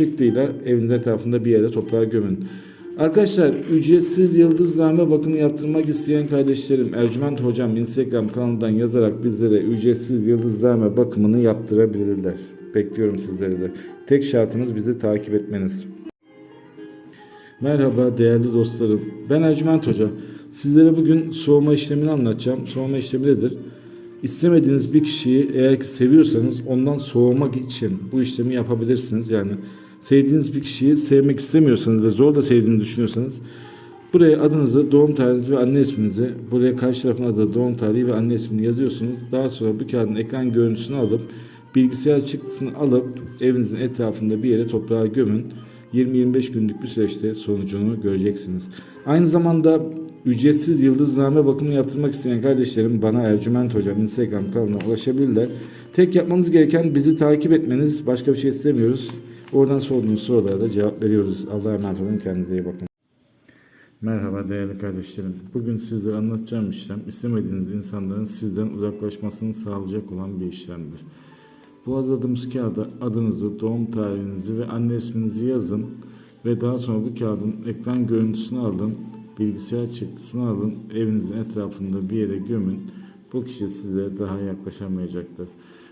çıktıyla evinizin etrafında bir yere toprağa gömün. Arkadaşlar ücretsiz yıldızname bakımı yaptırmak isteyen kardeşlerim Ercüment Hocam Instagram kanalından yazarak bizlere ücretsiz yıldızname bakımını yaptırabilirler. Bekliyorum sizleri de. Tek şartımız bizi takip etmeniz. Merhaba değerli dostlarım. Ben Ercüment Hoca. Sizlere bugün soğuma işlemini anlatacağım. Soğuma işlemi nedir? İstemediğiniz bir kişiyi eğer ki seviyorsanız ondan soğumak için bu işlemi yapabilirsiniz. Yani sevdiğiniz bir kişiyi sevmek istemiyorsanız ve zor da sevdiğini düşünüyorsanız buraya adınızı, doğum tarihinizi ve anne isminizi, buraya karşı tarafın adı, doğum tarihi ve anne ismini yazıyorsunuz. Daha sonra bu kağıdın ekran görüntüsünü alıp bilgisayar çıktısını alıp evinizin etrafında bir yere toprağa gömün. 20-25 günlük bir süreçte sonucunu göreceksiniz. Aynı zamanda ücretsiz yıldızname bakımı yaptırmak isteyen kardeşlerim bana Ercüment Hocam Instagram kanalına ulaşabilirler. Tek yapmanız gereken bizi takip etmeniz. Başka bir şey istemiyoruz. Oradan sorduğunuz sorulara da cevap veriyoruz. Allah'a emanet olun. Kendinize iyi bakın. Merhaba değerli kardeşlerim. Bugün sizlere anlatacağım işlem istemediğiniz insanların sizden uzaklaşmasını sağlayacak olan bir işlemdir. Bu hazırladığımız kağıda adınızı, doğum tarihinizi ve anne isminizi yazın ve daha sonra bu kağıdın ekran görüntüsünü alın, bilgisayar çıktısını alın, evinizin etrafında bir yere gömün. Bu kişi size daha yaklaşamayacaktır.